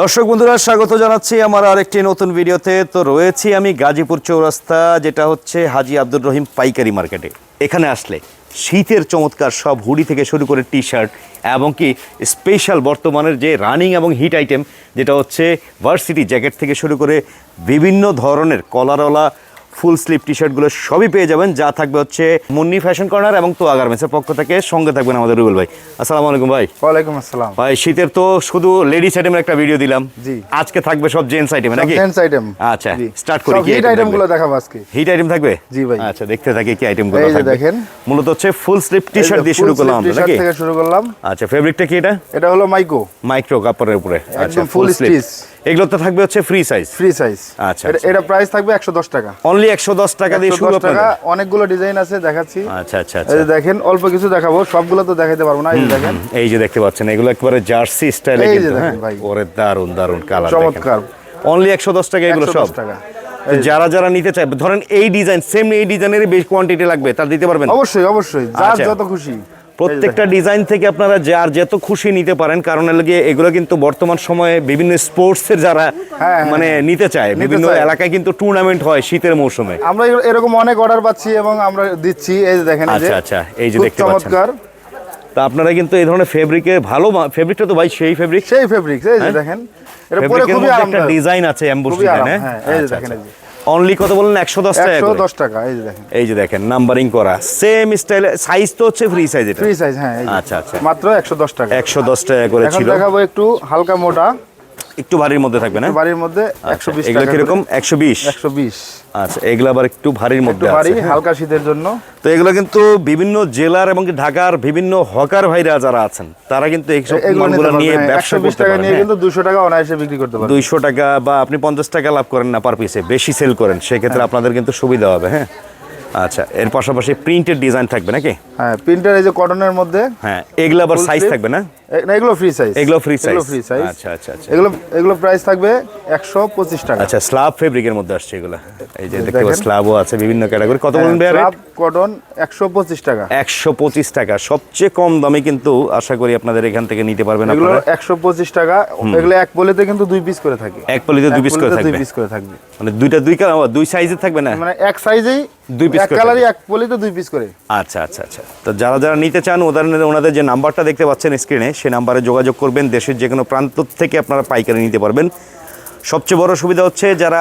দর্শক বন্ধুরা, স্বাগত জানাচ্ছি আমার আরেকটি নতুন ভিডিওতে। তো রয়েছি আমি গাজীপুর চৌরাস্তা, যেটা হচ্ছে হাজি আব্দুর রহিম পাইকারি মার্কেটে। এখানে আসলে শীতের চমৎকার সব হুডি থেকে শুরু করে টি শার্ট এবং কি স্পেশাল বর্তমানের যে রানিং এবং হিট আইটেম যেটা হচ্ছে ভার্সিটি জ্যাকেট থেকে শুরু করে বিভিন্ন ধরনের কলারওয়ালা ফুল স্লিভ টি শার্টগুলো সবই পেয়ে যাবেন। যা থাকবে হচ্ছে মুন্নি ফ্যাশন কর্নার এবং তো গার্মেন্টসের পক্ষ থেকে। সঙ্গে থাকবেন আমাদের রুবেল ভাই। আসসালামু আলাইকুম ভাই। ওয়ালাইকুম আসসালাম। ভাই শীতের তো শুধু লেডিস আইটেমের একটা ভিডিও দিলাম। জি। আজকে থাকবে সব জেন্টস আইটেমে নাকি? জেন্টস আইটেম আচ্ছা স্টার্ট করি কি হিট আইটেমগুলো দেখাবো আজকে। হিট আইটেম থাকবে? জি ভাই। আচ্ছা দেখতে থাকি কি আইটেমগুলো থাকবে। দেখেন। মূলত হচ্ছে ফুল স্লিভ টি শার্ট দিয়ে শুরু করলাম আমরা নাকি? থেকে শুরু করলাম। আচ্ছা ফেব্রিকটা কি এটা? এটা হলো মাইকো মাইক্রো কাপড়ের উপরে। আচ্ছা ফুল স্লিভ। এগুলো তো থাকবে হচ্ছে ফ্রি সাইজ ফ্রি সাইজ আচ্ছা, এটা আচ্ছা। প্রাইস থাকবে 110 টাকা। অনলি একশো দশ টাকা দিয়ে শুরু 110 আপনাদের। অনেকগুলো ডিজাইন আছে দেখাচ্ছি। আচ্ছা আচ্ছা এই আচ্ছা। যে দেখেন অল্প কিছু দেখাবো সবগুলো তো পারব না এই দেখেন। এই যে দেখতে পাচ্ছেন এগুলো একবারে জার্সি স্টাইলে কিন্তু হ্যাঁ। ওরে দারুণ দারুণ কালার চমৎকার। অনলি একশো দশ টাকা এগুলো সব। 110 টাকা। যারা যারা নিতে চায় ধরেন এই ডিজাইন সেম এই ডিজাইনেরই বেশ কোয়ান্টিটি লাগবে তার দিতে পারবেন? অবশ্যই অবশ্যই যার আচ্ছা। যত খুশি। প্রত্যেকটা ডিজাইন থেকে আপনারা যার যত খুশি নিতে পারেন কারণ এর লাগে এগুলো কিন্তু বর্তমান সময়ে বিভিন্ন স্পোর্টসের যারা হ্যাঁ, মানে নিতে চায়। বিভিন্ন এলাকায় কিন্তু টুর্নামেন্ট হয় শীতের মৌসুমে। আমরা এরকম অনেক অর্ডার পাচ্ছি এবং আমরা দিচ্ছি। এই যে দেখেন আচ্ছা, আচ্ছা, এই যে দেখতে পাচ্ছেন। তা আপনারা কিন্তু এই ধরনের ফেব্রিকে ভালো ফেব্রিকটা তো ভাই সেই ফেব্রিক সেই ফেব্রিক এই যে দেখেন। এটা পরে খুবই একটা ডিজাইন আছে ডিজাইন হ্যাঁ, এই যে দেখেন, এই যে। অনলি কত বললেন? একশো দশ টাকা একশো দশ টাকা এই যে দেখেন। এই যে দেখেন নাম্বারিং করা। সেম স্টাইল সাইজ তো হচ্ছে ফ্রি সাইজ এটা। ফ্রি সাইজ হ্যাঁ আচ্ছা, আচ্ছা। মাত্র একশো দশ টাকা। একশো দশ টাকা করে ছিল। দেখাবো একটু হালকা মোটা। একটু ভারীর মধ্যে থাকবে না? বাড়ির মধ্যে আচ্ছা, একশো বিশ এগুলো একশো বিশ? একশো বিশ। আচ্ছা এগুলো আবার একটু ভারীর মধ্যে আছে। হ্যাঁ। হালকা শীতের জন্য। তো এগুলো কিন্তু বিভিন্ন জেলার এবং ঢাকার বিভিন্ন হকার ভাইরা যারা আছেন তারা কিন্তু এইসব মালগুলো নিয়ে ব্যবসা করতে টাকা নিয়ে হ্যাঁ। কিন্তু দুশো টাকা অনায়াসে বিক্রি করতে পারবেন। দুইশো টাকা বা আপনি পঞ্চাশ টাকা লাভ করেন না পার পিসে বেশি সেল করেন সেক্ষেত্রে হ্যাঁ। আপনাদের কিন্তু সুবিধা হবে হ্যাঁ। আচ্ছা এর পাশাপাশি প্রিন্টেড ডিজাইন থাকবে নাকি? হ্যাঁ প্রিন্টার এই যে কটনের মধ্যে হ্যাঁ এগুলো আবার সাইজ থাকবে না? না এগুলো ফ্রি সাইজ এগুলো free size? ফ্রি সাইজ আচ্ছা, আচ্ছা, আচ্ছা। এগুলো এগুলো প্রাইস থাকবে একশো পঁচিশ টাকা। আচ্ছা স্ল্যাব ফেব্রিকের মধ্যে আসছে এগুলো। এই যে দেখতে পাচ্ছেন স্ল্যাবও আছে বিভিন্ন ক্যাটাগরি কত বলুন ভাইয়া স্লাব কটন একশো পঁচিশ টাকা। একশো পঁচিশ টাকা। সবচেয়ে কম দামে কিন্তু আশা করি আপনাদের এখান থেকে নিতে পারবেন এগুলো আপনারা। একশো পঁচিশ টাকা। এগুলো এক পলিতে কিন্তু দুই পিস করে থাকে। এক পলিতে দুই পিস করে পলিতে দুই পিস করে থাকবে। মানে দুইটা দুই কালার দুই সাইজে থাকবে না? মানে এক সাইজেই দুই এক করে কালারই এক পলিতে দুই পিস করে। আচ্ছা আচ্ছা আচ্ছা। তো যারা যারা নিতে চান ওদের ওনাদের যে নাম্বারটা দেখতে পাচ্ছেন স্ক্রিনে সেই নাম্বারে যোগাযোগ করবেন, দেশের যে কোনো প্রান্ত থেকে আপনারা পাইকারি নিতে পারবেন। সবচেয়ে বড় সুবিধা হচ্ছে যারা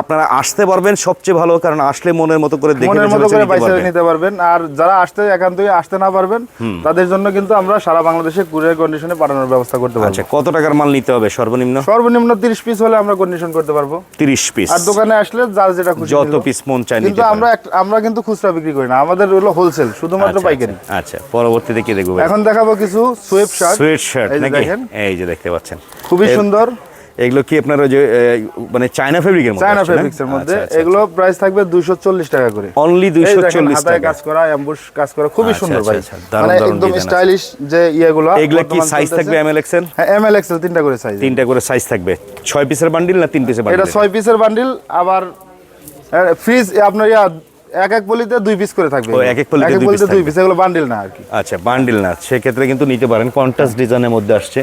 আপনারা আসতে পারবেন সবচেয়ে ভালো কারণ আসলে মনের মতো করে দেখে মনের মতো করে নিতে পারবেন। নিতে পারবেন। আর যারা আসতে একান্তই আসতে না পারবেন তাদের জন্য কিন্তু আমরা সারা বাংলাদেশে কুরিয়ার কন্ডিশনে পাঠানোর ব্যবস্থা করতে পারব। আচ্ছা কত টাকার মাল নিতে হবে? সর্বনিম্ন? সর্বনিম্ন তিরিশ পিস হলে আমরা কন্ডিশন করতে পারব। তিরিশ পিস আর দোকানে আসলে যার যেটা খুশি যত পিস মন কিন্তু নিতে আমরা আমরা কিন্তু খুচরা বিক্রি করি না। আমাদের হলো হোলসেল শুধুমাত্র আচ্ছা, পাইকারি। আচ্ছা, আচ্ছা পরবর্তীতে কি দেখব এখন দেখাবো কিছু সোয়েব শার্ট সোয়েট শার্ট দেখেন। এই যে দেখতে পাচ্ছেন। খুবই সুন্দর। এগুলো কি আপনার ওই যে মানে চায়না ফেব্রিকের মধ্যে চায়না আসছে না? ফেব্রিক্স এর মধ্যে। আচ্ছা, আচ্ছা, এগুলো প্রাইস থাকবে দুইশো চল্লিশ টাকা করে। অনলি এই দুইশো দেখেন চল্লিশ হাতায় টাকা। কাজ করা অ্যাম্বুশ কাজ করা খুবই আচ্ছা, সুন্দর আচ্ছা, ভাই। আচ্ছা, দারুণ মানে দারুণ একদম স্টাইলিশ যে ইয়েগুলো এগুলো কি সাইজ থাকবে এম এল এক্সেল হ্যাঁ এম এল এক্সেল তিনটা করে সাইজ তিনটা করে সাইজ থাকবে। ছয় পিসের বান্ডিল না তিন পিসের বান্ডিল এটা বান্ডিল ছয় পিসের বান্ডিল আবার ফ্রিজ আপনার ইয়া এক এক পলিতে দুই পিস করে থাকবে। ও, এক এক পলিতে দুই থাকবে। পিস এগুলো বান্ডিল না আর কি। আচ্ছা বান্ডিল না। সেক্ষেত্রে কিন্তু নিতে পারেন। কন্ট্রাস্ট ডিজাইনের মধ্যে আসছে।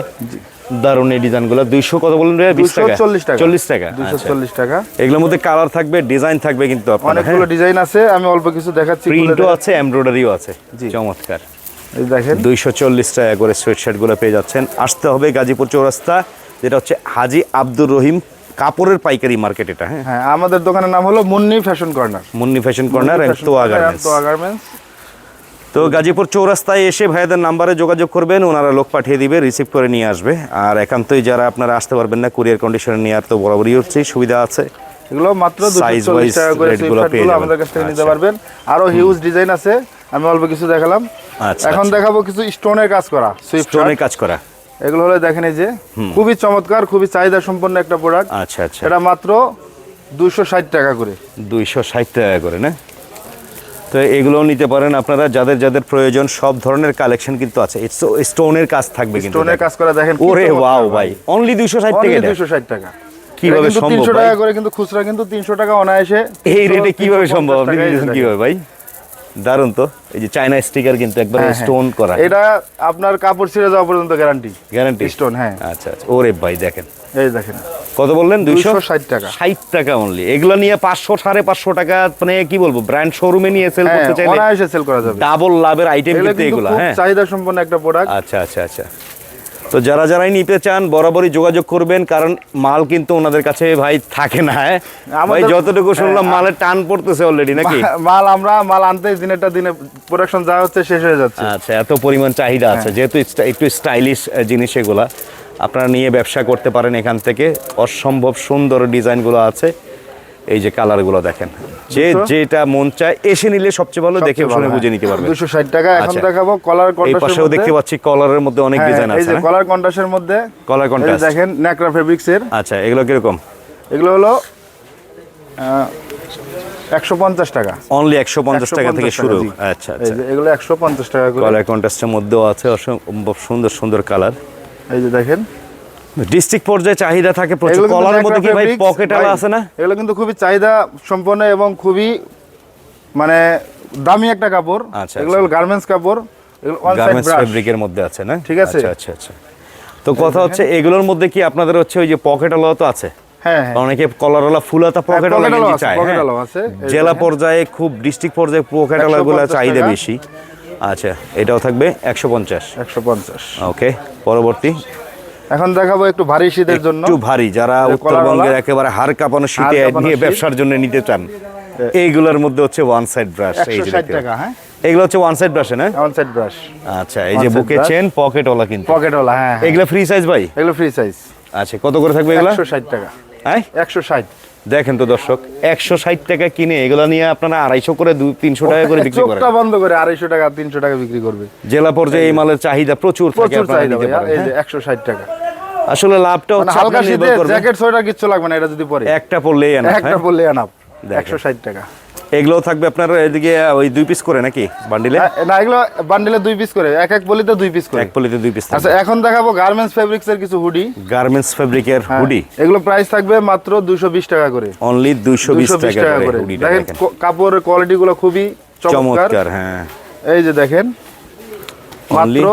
দারুণ এই ডিজাইনগুলো। দুইশো কত বলুন রে বিশ টাকা। চল্লিশ টাকা। চল্লিশ টাকা? দুশো আচ্ছা। চল্লিশ টাকা। এগুলোর মধ্যে কালার থাকবে ডিজাইন থাকবে কিন্তু আপনার অনেকগুলো ডিজাইন আছে আমি অল্প কিছু দেখাচ্ছি। প্রিন্টও আছে এমব্রয়ডারিও আছে। চমৎকার। এই দেখেন। দুইশো চল্লিশ টাকা করে সোয়েট শার্টগুলো পেয়ে যাচ্ছেন। আসতে হবে গাজীপুর চৌরাস্তা যেটা হচ্ছে হাজি আব্দুর রহিম কাপড়ের পাইকারি মার্কেট এটা হ্যাঁ? হ্যাঁ আমাদের দোকানের নাম হলো Munni fashion corner. Munni fashion corner and Toya garments তো গাজীপুর চৌরাস্তায় এসে ভাইদের নাম্বারে যোগাযোগ করবেন ওনারা লোক পাঠিয়ে দিবে রিসিভ করে নিয়ে আসবে। আর একান্তই যারা আপনারা আসতে পারবেন না কুরিয়ার কন্ডিশনে নিয়ে আর তো বরাবরই হচ্ছে সুবিধা আছে। এগুলো মাত্র টাকা করে। আমাদের কাছ থেকে নিতে আচ্ছা। পারবেন। আরও হিউজ ডিজাইন আছে আমি অল্প কিছু দেখালাম। আচ্ছা, এখন আচ্ছা। দেখাবো কিছু স্টোনের কাজ করা সুইফট স্টোনে কাজ করা। এগুলো হলো দেখেন এই যে খুবই চমৎকার খুবই চাহিদা সম্পন্ন একটা প্রোডাক্ট আচ্ছা আচ্ছা। এটা মাত্র দুইশো ষাট টাকা করে। দুইশো ষাট টাকা করে না? তো এগুলোও নিতে পারেন। আপনারা যাদের যাদের প্রয়োজন সব ধরনের কালেকশন কিন্তু আছে। স্টোনের কাজ থাকবে কিন্তু স্টোনের কাজ করা দেখেন ওরে ওয়াও ভাই। অনলি দুইশো ষাট টাকা এটা? দুশো ষাট টাকা। কীভাবে সম্ভব 300 টাকা করে কিন্তু খুচরা কিন্তু তিনশো টাকা অনায়াসে এই রেটে কীভাবে সম্ভব? 350 আপনি কীভাবে ভাই? দারুণ তো। এই যে চায়না স্টিকার কিন্তু একবার হ্যাঁ, হ্যাঁ। স্টোন করা। এটা আপনার কাপড় ছিঁড়ে যাওয়া পর্যন্ত গ্যারান্টি গ্যারান্টি স্টোন হ্যাঁ। আচ্ছা আচ্ছা। ওরে ভাই দেখেন। এই দেখেন। কত বললেন? দুইশো? ষাট টাকা। ষাট টাকা অনলি এগুলো নিয়ে পাঁচশো সাড়ে পাঁচশো টাকা মানে কি বলব ব্র্যান্ড শোরুমে নিয়ে সেল হ্যাঁ করতে চাইলে সেল করা যাবে। ডাবল লাভের আইটেম কিন্তু এগুলো হ্যাঁ। চাহিদা সম্পন্ন একটা প্রোডাক্ট আচ্ছা আচ্ছা আচ্ছা। তো যারা যারাই নিতে চান বরাবরই যোগাযোগ করবেন কারণ মাল কিন্তু ওনাদের কাছে ভাই থাকে না হ্যাঁ? ভাই যতটুকু শুনলাম মালের টান পড়তেছে অলরেডি নাকি? মাল আমরা মাল আনতে দিনেরটা দিনে প্রোডাকশন যা হচ্ছে শেষ হয়ে যাচ্ছে। আচ্ছা এত পরিমাণ চাহিদা আছে যেহেতু একটু স্টাইলিশ জিনিস এগুলা। আপনারা নিয়ে ব্যবসা করতে পারেন এখান থেকে। অসম্ভব সুন্দর ডিজাইনগুলো আছে। এই যে কালারগুলো দেখেন। যে যেটা মন চায় এসে নিলে সবচেয়ে ভালো দেখে শুনে বুঝে নিতে পারবেন। দুশো ষাট টাকা এখন আচ্ছা। দেখাবো কলার এই পাশেও দেখতে পাচ্ছি কলারের মধ্যে অনেক ডিজাইন হ্যাঁ, এই আছে যে কলার কন্ট্রাস্টের মধ্যে। কলার এই কন্ট্রাস্ট দেখেন ন্যাকড়া ফেব্রিক্স এর আচ্ছা এগুলো কীরকম? এগুলো হলো একশো পঞ্চাশ টাকা। অনলি একশো পঞ্চাশ টাকা থেকে শুরু। আচ্ছা আচ্ছা। এগুলো একশো পঞ্চাশ টাকা করে। কলার কন্ট্রাস্টের মধ্যেও আছে অসম্ভব সুন্দর সুন্দর কালার। এই যে দেখেন ডিস্ট্রিক্ট পর্যায়ে চাহিদা থাকে প্রচুর। কলার মধ্যে কি ভাই পকেট আলা আছে না? এগুলো কিন্তু খুবই চাহিদা সম্পন্ন এবং খুবই মানে দামি একটা কাপড়। আচ্ছা, এগুলো গার্মেন্টস কাপড়। গার্মেন্টস ফেব্রিকের মধ্যে আছে না? ঠিক আছে। আচ্ছা আচ্ছা আচ্ছা। তো কথা হচ্ছে এগুলোর মধ্যে কি আপনাদের হচ্ছে ওই যে পকেট আলা তো আছে? হ্যাঁ হ্যাঁ। অনেকে কলারওয়ালা ফুলাতা গেঞ্জি চায় হ্যাঁ। এই জেলা পর্যায়ে খুব ডিস্ট্রিক্ট পর্যায়ে পকেট আলাগুলো চাহিদা বেশি। আচ্ছা এটাও থাকবে একশো পঞ্চাশ। একশো পঞ্চাশ। ওকে পরবর্তী। এখন দেখাবো একটু ভারী শীতের জন্য। একটু ভারী যারা উত্তরবঙ্গের একেবারে হাড় কাঁপানো শীতে নিয়ে ব্যবসার জন্য নিতে চান এইগুলোর মধ্যে হচ্ছে ওয়ান সাইড ব্রাশ এই যে টাকা হ্যাঁ। এগুলো হচ্ছে ওয়ান সাইড ব্রাশ না ওয়ান সাইড ব্রাশ আচ্ছা এই যে বুকে চেন পকেট ওলা কিন্তু। পকেট হ্যাঁ হ্যাঁ। এগুলো ফ্রি সাইজ ভাই? এগুলো ফ্রি সাইজ আচ্ছা কত করে থাকবে এগুলো? একশো ষাট টাকা। হ্যাঁ? একশো ষাট। দেখেন তো দর্শক একশো ষাট টাকা কিনে এগুলো নিয়ে আপনারা আড়াইশো করে দু তিনশো টাকা করে বিক্রি করেন। বন্ধ করে আড়াইশো টাকা তিনশো টাকা বিক্রি করবে। জেলা পর্যায়ে এই মালের চাহিদা প্রচুর প্রচুর চাহিদা হ্যাঁ? একশো ষাট টাকা। আসলে লাভটা মানে হচ্ছে হালকা শীতে করবে জ্যাকেট সোয়েটার কিচ্ছু লাগবে না এটা যদি পরে। একটা পড়লেই আনা একটা পরলেই আনা। একশো ষাট টাকা। এগুলো থাকবে আপনার এদিকে ওই দুই পিস করে নাকি বান্ডিলে না এগুলো বান্ডিলে দুই পিস করে। এক এক পলিতে দুই পিস করে। এক পলিতে দুই পিস আচ্ছা এখন দেখাবো গার্মেন্টস ফেব্রিক্স এর কিছু হুডি গার্মেন্টস ফেব্রিকের হুডি এগুলো প্রাইস থাকবে মাত্র দুইশো বিশ টাকা করে। অনলি দুইশো বিশ 220 টাকা করে দেখেন কাপড়ের কোয়ালিটি গুলো খুবই চমৎকার। হ্যাঁ। এই যে দেখেন মাত্র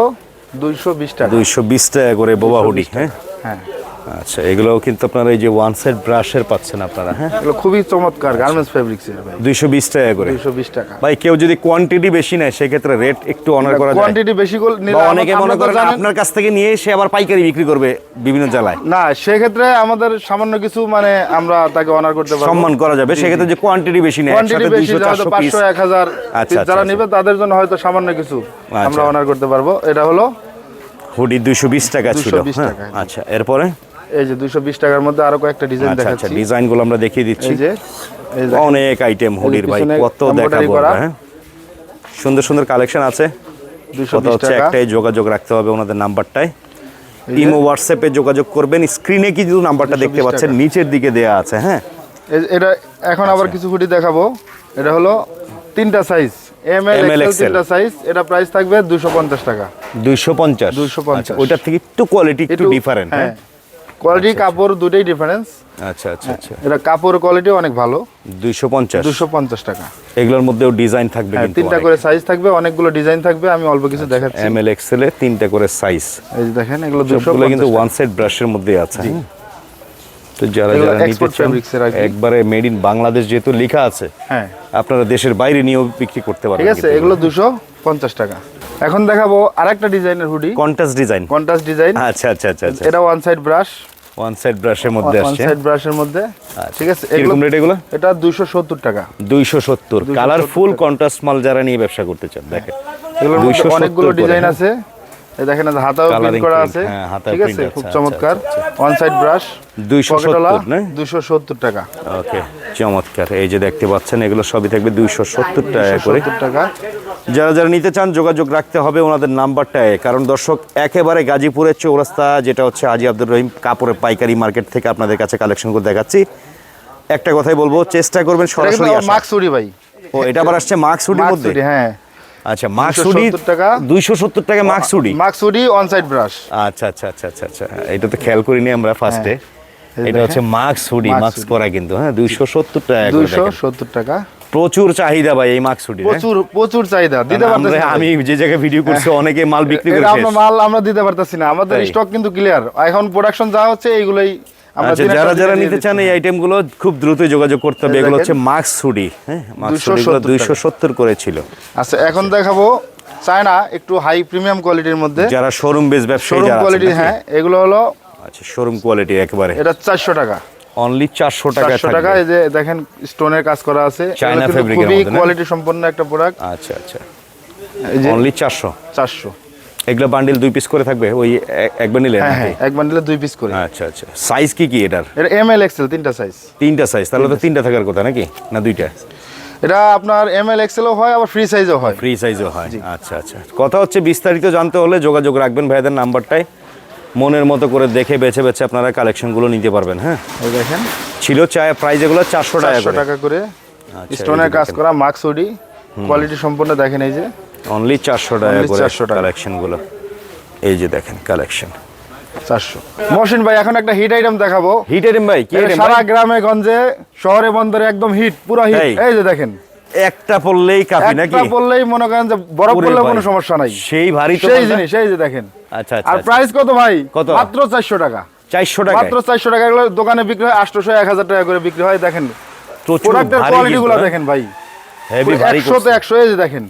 দুইশো বিশ টাকা। দুইশো বিশ টাকা করে বোবা হুডি হ্যাঁ। হ্যাঁ। আচ্ছা এগুলোও কিন্তু আপনারা এই যে ওয়ান সাইড ব্রাশের পাচ্ছেন আপনারা হ্যাঁ? এগুলো খুবই চমৎকার গার্মেন্টস ফেব্রিক্স এর ভাই। দুইশো বিশ টাকা করে। দুইশো বিশ টাকা। ভাই কেউ যদি কোয়ান্টিটি বেশি নেয় সেক্ষেত্রে রেট একটু অনার করা যায়। কোয়ান্টিটি বেশি করে নিলে অনেকে মনে করেন আপনার কাছ থেকে নিয়ে সে আবার পাইকারি বিক্রি করবে বিভিন্ন জেলায়। না সেক্ষেত্রে আমাদের সামান্য কিছু মানে আমরা তাকে অনার করতে পারব। সম্মান করা যাবে। সেক্ষেত্রে যে কোয়ান্টিটি বেশি নেয় একসাথে পাঁচশো এক হাজার আচ্ছা, piece যারা আচ্ছা, নিবে তাদের জন্য হয়তো সামান্য কিছু আমরা আচ্ছা। অনার করতে পারব। এটা হলো হুডি দুইশো বিশ টাকা ছিল 220 হ্যাঁ। আচ্ছা এরপরে? এই যে দুইশো বিশ টাকার মধ্যে আরও কয়েকটা ডিজাইন আচ্ছা আচ্ছা ডিজাইনগুলো আমরা দেখিয়ে দিচ্ছি। এই যে অনেক আইটেম হুডির ভাই কত দেখাবো হ্যাঁ? সুন্দর সুন্দর কালেকশন আছে। হচ্ছে টাকা। একটাই যোগাযোগ রাখতে হবে ওনাদের নাম্বারটায়। ইমো হোয়াটসঅ্যাপে যোগাযোগ করবেন। স্ক্রিনে কিন্তু নাম্বারটা দেখতে পাচ্ছেন নিচের দিকে দেয়া আছে হ্যাঁ? এটা এখন আবার আচ্ছা। কিছু হুডি দেখাবো। এটা হলো তিনটা সাইজ এম এল এক্সেল তিনটা সাইজ এটা প্রাইস থাকবে দুশো পঞ্চাশ টাকা। দুইশো পঞ্চাশ। 250 ওইটার থেকে একটু কোয়ালিটি একটু ডিফারেন্ট হ্যাঁ। কোয়ালিটি কাপড় দুটোই ডিফারেন্স আচ্ছা আচ্ছা আচ্ছা। এটা কাপড় কোয়ালিটি অনেক ভালো। দুইশো পঞ্চাশ। দুশো পঞ্চাশ টাকা। এগুলোর মধ্যেও ডিজাইন থাকবে হ্যাঁ কিন্তু তিনটা করে সাইজ থাকবে অনেকগুলো ডিজাইন থাকবে আমি অল্প কিছু দেখাচ্ছি। এম এল এক্সেলে তিনটা করে সাইজ এই যে দেখেন এগুলো দুশো সবগুলো কিন্তু ওয়ান সাইড ব্রাশের মধ্যে আছে হ্যাঁ? তো যারা যারা নিতে চান। একবারে মেড ইন বাংলাদেশ যেহেতু লেখা আছে হ্যাঁ। আপনারা দেশের বাইরে নিয়েও বিক্রি করতে পারবেন ঠিক আছে এগুলো দুশো পঞ্চাশ টাকা। এখন দেখাবো আরেকটা ডিজাইনের hoodie contrast design contrast design আচ্ছা আচ্ছা আচ্ছা আচ্ছা। এটা one side brush one side ব্রাশের মধ্যে ওয়ান সাইড ব্রাশের মধ্যে। ঠিক আছে এগুলো কীরকম রেট এগুলো? এটা দুশো সত্তর টাকা। 270 কালারফুল কন্ট্রাস্ট মাল যারা নিয়ে ব্যবসা করতে চান দেখেন। এগুলোর মধ্যে অনেকগুলো ডিজাইন হ্যাঁ। আছে। এই দেখেন হাতাও প্রিন্ট করা আছে। হ্যাঁ, ঠিক আছে খুব আচ্ছা, চমৎকার। আচ্ছা, ওয়ান সাইড ব্রাশ 270 না? দুশো সত্তর টাকা। ওকে চমৎকার। এই যে দেখতে পাচ্ছেন এগুলো সবই থাকবে দুইশো সত্তর টাকা করে। সত্তর টাকা। যারা যারা নিতে চান যোগাযোগ রাখতে হবে ওনাদের নাম্বারটায় কারণ দর্শক একেবারে গাজীপুরের চৌরাস্তা যেটা হচ্ছে হাজি আব্দুর রহিম কাপড়ের পাইকারি মার্কেট থেকে আপনাদের কাছে কালেকশন করে দেখাচ্ছি। একটা কথাই বলব চেষ্টা করবেন সরাসরি। মাক্সুরি ভাই। ও এটা আবার আসছে মাক্সুডির মধ্যে? হ্যাঁ। আচ্ছা 270 টাকা। দুইশো সত্তর টাকা মাক্সুডি মাক্সুরি অন সাইড ব্রাশ আচ্ছা আচ্ছা আচ্ছা আচ্ছা আচ্ছা এটা তো খেয়াল করিনি আমরা ফার্স্টে এটা হচ্ছে মাক্স হুডি hoodie। করা কিন্তু হ্যাঁ দুইশো সত্তর টাকা করে দুইশো দেখেন। সত্তর টাকা। প্রচুর চাহিদা ভাই এই মাক্স হুডি প্রচুর প্রচুর চাহিদা দিতে পারতেছি আমি যে জায়গায় ভিডিও করছি অনেকে মাল বিক্রি করে আমরা মাল আমরা দিতে পারতেছি না। আমাদের স্টক কিন্তু ক্লিয়ার এখন প্রোডাকশন যা হচ্ছে এইগুলাই আচ্ছা যারা যারা নিতে চান এই আইটেমগুলো খুব দ্রুত যোগাযোগ করতে হবে। এগুলো হচ্ছে মাক্স হুডি হ্যাঁ? মাক্স 270 হুডিগুলো টাকা। দুইশো সত্তর করে ছিল আচ্ছা এখন দেখাবো চায়না একটু হাই প্রিমিয়াম কোয়ালিটির মধ্যে। যারা শোরুম বেস ব্যবসায়ী শোরুম কোয়ালিটি কোয়ালিটি হ্যাঁ এগুলো হলো আচ্ছা শোরুম কোয়ালিটি একেবারে। এটা চারশো টাকা। অনলি চারশো টাকা চারশো টাকা এই যে দেখেন স্টোনের কাজ করা আছে। চায়না খুবই মধ্যে কোয়ালিটি সম্পন্ন একটা প্রোডাক্ট আচ্ছা আচ্ছা। অনলি চারশো? চারশো। এগুলো বান্ডিল দুই পিস করে থাকবে? ওই এক- নিলে হ্যাঁ হ্যাঁ এক বান্ডিলে দুই পিস করে। আচ্ছা আচ্ছা। সাইজ কি কি এটার? এটা এম এল এক্সেল তিনটা সাইজ তিনটা সাইজ তাহলে তো তিনটা থাকার কথা নাকি? না দুইটা? এটা আপনার এম এল এক্সেলও হয় আবার ফ্রি সাইজও হয়। ফ্রি সাইজও হয়। আচ্ছা আচ্ছা। কথা হচ্ছে বিস্তারিত জানতে হলে যোগাযোগ রাখবেন ভাইদের নাম্বারটাই মনের মতো করে দেখে বেছে বেছে আপনারা কালেকশনগুলো নিতে পারবেন হ্যাঁ? দেখেন। ছিল চায় প্রাইস এগুলো চারশো টাকা চারশো করে। টাকা করে। আচ্ছা, স্টোনের কাজ করা মাক্স ওডি কোয়ালিটি সম্পন্ন দেখেন এই যে। অনলি চারশো টাকা করে 400 টাকা। কালেকশনগুলো এই যে দেখেন কালেকশন চারশো। মহসিন ভাই এখন একটা হিট আইটেম দেখাবো। হিট আইটেম ভাই সারা গ্রামে গঞ্জে শহরে বন্দরে একদম হিট পুরো হিট। এই যে দেখেন। একটা পড়লেই কাফি নাকি? একটা পড়লেই মনে করেন যে পড়লেও ভাই, কোনো সমস্যা নাই। সেই ভারী তো সেই জিনিস এই যে দেখেন। আচ্ছা আর আচ্ছা। প্রাইস কত ভাই? কত? মাত্র চারশো টাকা। চারশো টাকা মাত্র চারশো টাকা এগুলো দোকানে বিক্রি হয় আটশোশো এক হাজার টাকা করে বিক্রি হয় দেখেন। প্রোডাক্টের ভারী কোয়ালিটি গুলো দেখেন ভাই। হেভি ভারী একশো তো একশো এই যে দেখেন।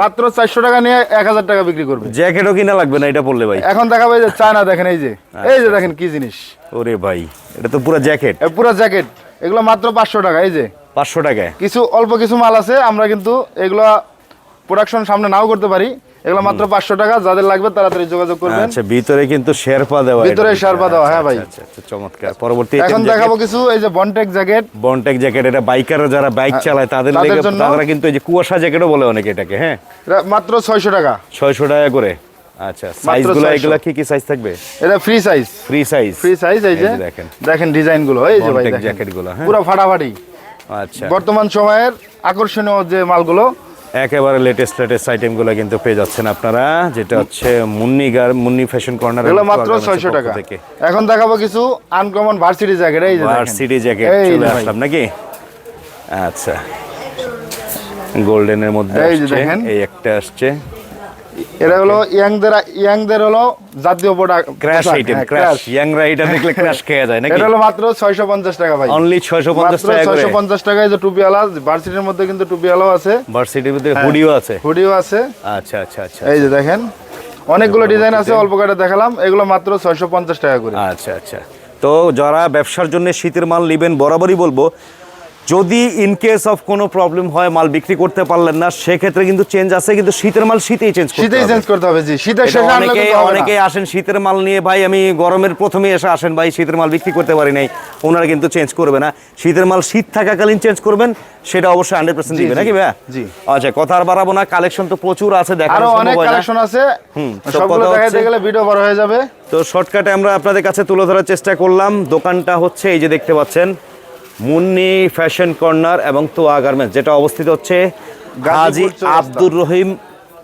মাত্র চারশো টাকা নিয়ে এক হাজার টাকা বিক্রি করবে। জ্যাকেটও কিনা লাগবে না এটা পড়লে ভাই? এখন দেখাবো এই যে চায়না দেখেন এই যে। আচ্ছা, এই যে দেখেন কি জিনিস। ওরে ভাই এটা তো পুরো জ্যাকেট এ পুরো জ্যাকেট এগুলো মাত্র পাঁচশো টাকা এই যে। পাঁচশো টাকায়। কিছু অল্প কিছু মাল আছে আমরা কিন্তু এগুলো প্রোডাকশন সামনে নাও করতে পারি। এগুলো মাত্র পাঁচশো টাকা যাদের লাগবে তাড়াতাড়ি যোগাযোগ করবেন। আচ্ছা ভিতরে কিন্তু শেরপা দেওয়া ভিতরে শেরপা দেওয়া, হ্যাঁ ভাই। আচ্ছা, আচ্ছা, চমৎকার। পরবর্তী এখন দেখাবো কিছু এই যে বনটেক জ্যাকেট বনটেক জ্যাকেট এটা বাইকাররা যারা বাইক চালায় তাদের লেগে তারা কিন্তু এই যে কুয়াশা জ্যাকেটও বলে অনেকে এটাকে হ্যাঁ? মাত্র ছয়শো টাকা। ছয়শো টাকা করে। আচ্ছা সাইজগুলো 600 এগুলা কি কি সাইজ থাকবে? এটা free size free size free size এই যে। দেখেন। দেখেন ডিজাইনগুলো এই যে ভাই Bontex দেখেন। jacket গুলো, হ্যাঁ। পুরো ফাটাফাটি। আচ্ছা। বর্তমান সময়ের আকর্ষণীয় যে মালগুলো একেবারে লেটেস্ট লেটেস্ট আইটেমগুলো কিন্তু পেয়ে যাচ্ছেন আপনারা যেটা হচ্ছে মুন্নি গার মুন্নি ফ্যাশন কর্নার এগুলো মাত্র ছয়শো টাকা। থেকে। এখন দেখাবো কিছু আনকমন ভার্সিটি জ্যাকেট এই যে। ভার্সিটি জ্যাকেট চলে আসলাম নাকি? আচ্ছা। গোল্ডেনের মধ্যে এই যে দেখেন। এই একটা আসছে। এটা হলো ইয়াংদের ইয়াংদের হলো জাতীয় প্রোডাক্ট ক্র্যাশ আইটেম ক্র্যাশ ইয়াংরা এটা দেখলে ক্র্যাশ খেয়ে যায় নাকি? এটা হলো মাত্র ছয়শো পঞ্চাশ টাকা ভাই। অনলি 650 টাকা করে। ছয়শো পঞ্চাশ টাকায় যে টুপিওয়ালা ভার্সিটির মধ্যে কিন্তু টুপিওয়ালাও আছে। ভার্সিটির মধ্যে হ্যাঁ। হুডিও আছে। হুডিও আছে। আচ্ছা আচ্ছা আচ্ছা এই যে দেখেন অনেকগুলো ডিজাইন আছে অল্প কটা দেখালাম এগুলো মাত্র ছয়শো পঞ্চাশ টাকা করে। আচ্ছা আচ্ছা। তো যারা ব্যবসার জন্য শীতের মাল নেবেন বরাবরই বলব যদি ইন কেস অফ কোনো প্রবলেম হয় মাল বিক্রি করতে পারলেন না সেক্ষেত্রে কিন্তু চেঞ্জ আছে কিন্তু শীতের মাল শীতেই চেঞ্জ শীতেই চেঞ্জ করতে হবে জি। শীতের শেষে অনেকে। অনেকে আসেন শীতের মাল নিয়ে ভাই আমি গরমের প্রথমে এসে আসেন ভাই শীতের মাল বিক্রি করতে পারি নাই। ওনারা কিন্তু চেঞ্জ করবে না। শীতের মাল শীত থাকাকালীন চেঞ্জ করবেন সেটা অবশ্যই হান্ড্রেড পার্সেন্ট দিবে নাকি ভাইয়া? জি। আচ্ছা কথা আর বাড়াবো না কালেকশন তো প্রচুর আছে দেখার অনেক কালেকশন আছে। হুম, সবগুলো কথা দেখাইতে গেলে ভিডিও বড় হয়ে যাবে। তো শর্টকাটে আমরা আপনাদের কাছে তুলে ধরার চেষ্টা করলাম। দোকানটা হচ্ছে এই যে দেখতে পাচ্ছেন মুন্নি ফ্যাশন কর্নার এবং তোয়া গার্মেন্টস যেটা অবস্থিত হচ্ছে গাজী আব্দুর রহিম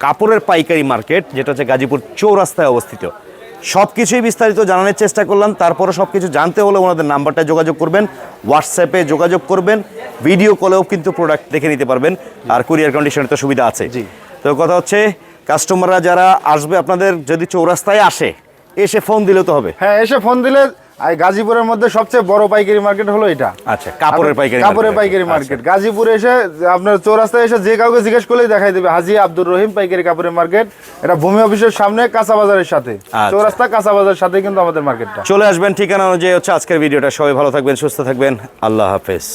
কাপড়ের পাইকারি মার্কেট যেটা হচ্ছে গাজীপুর চৌরাস্তায় অবস্থিত। সব কিছুই বিস্তারিত জানানোর চেষ্টা করলাম তারপরে সব কিছু জানতে হলে ওনাদের নাম্বারটা যোগাযোগ করবেন হোয়াটসঅ্যাপে যোগাযোগ করবেন ভিডিও কলেও কিন্তু প্রোডাক্ট দেখে নিতে পারবেন আর কুরিয়ার কন্ডিশনের তো সুবিধা আছে। জি। তো কথা হচ্ছে কাস্টমাররা যারা আসবে আপনাদের যদি চৌরাস্তায় আসে এসে ফোন দিলে তো হবে। হ্যাঁ এসে ফোন দিলে গাজীপুরের মধ্যে সবচেয়ে বড় পাইকারি মার্কেট হলো এটা। আচ্ছা কাপড়ের পাইকারি কাপড়ের পাইকারি আচ্ছা। মার্কেট। গাজীপুরে এসে আপনার চৌরাস্তায় এসে যে কাউকে জিজ্ঞেস করলেই দেখাই দেবে হাজি আব্দুর রহিম পাইকারি কাপড়ের মার্কেট। এটা ভূমি অফিসের সামনে কাঁচা বাজারের সাথে। আচ্ছা। চৌরাস্তা কাঁচা বাজারের সাথে কিন্তু আমাদের মার্কেটটা। চলে আসবেন ঠিকানা অনুযায়ী হচ্ছে আজকের ভিডিওটা। সবাই ভালো থাকবেন সুস্থ থাকবেন। আল্লাহ হাফেজ।